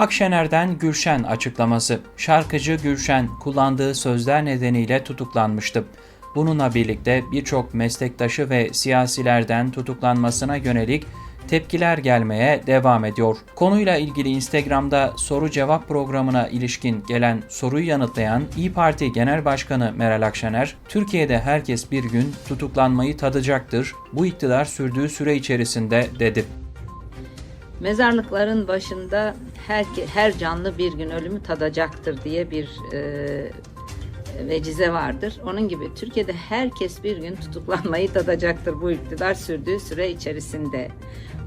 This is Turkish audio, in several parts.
Akşener'den Gülşen açıklaması. Şarkıcı Gülşen kullandığı sözler nedeniyle tutuklanmıştı. Bununla birlikte birçok meslektaşı ve siyasilerden tutuklanmasına yönelik tepkiler gelmeye devam ediyor. Konuyla ilgili Instagram'da soru cevap programına ilişkin gelen soruyu yanıtlayan İyi Parti Genel Başkanı Meral Akşener, Türkiye'de herkes bir gün tutuklanmayı tadacaktır. Bu iktidar sürdüğü süre içerisinde dedi. Mezarlıkların başında her, her canlı bir gün ölümü tadacaktır diye bir e, vecize vardır. Onun gibi Türkiye'de herkes bir gün tutuklanmayı tadacaktır bu iktidar sürdüğü süre içerisinde.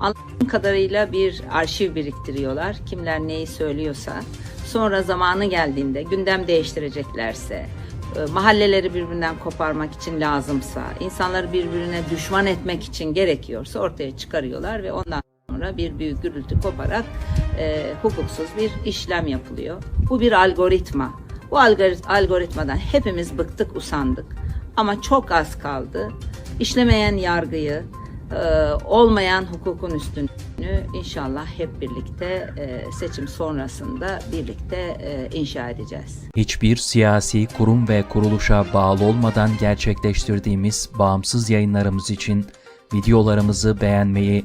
Anladığım kadarıyla bir arşiv biriktiriyorlar. Kimler neyi söylüyorsa. Sonra zamanı geldiğinde gündem değiştireceklerse, e, mahalleleri birbirinden koparmak için lazımsa, insanları birbirine düşman etmek için gerekiyorsa ortaya çıkarıyorlar ve ondan sonra bir büyük gürültü koparak e, hukuksuz bir işlem yapılıyor. Bu bir algoritma. Bu algori- algoritmadan hepimiz bıktık, usandık. Ama çok az kaldı. İşlemeyen yargıyı, e, olmayan hukukun üstünlüğünü inşallah hep birlikte e, seçim sonrasında birlikte e, inşa edeceğiz. Hiçbir siyasi kurum ve kuruluşa bağlı olmadan gerçekleştirdiğimiz bağımsız yayınlarımız için videolarımızı beğenmeyi,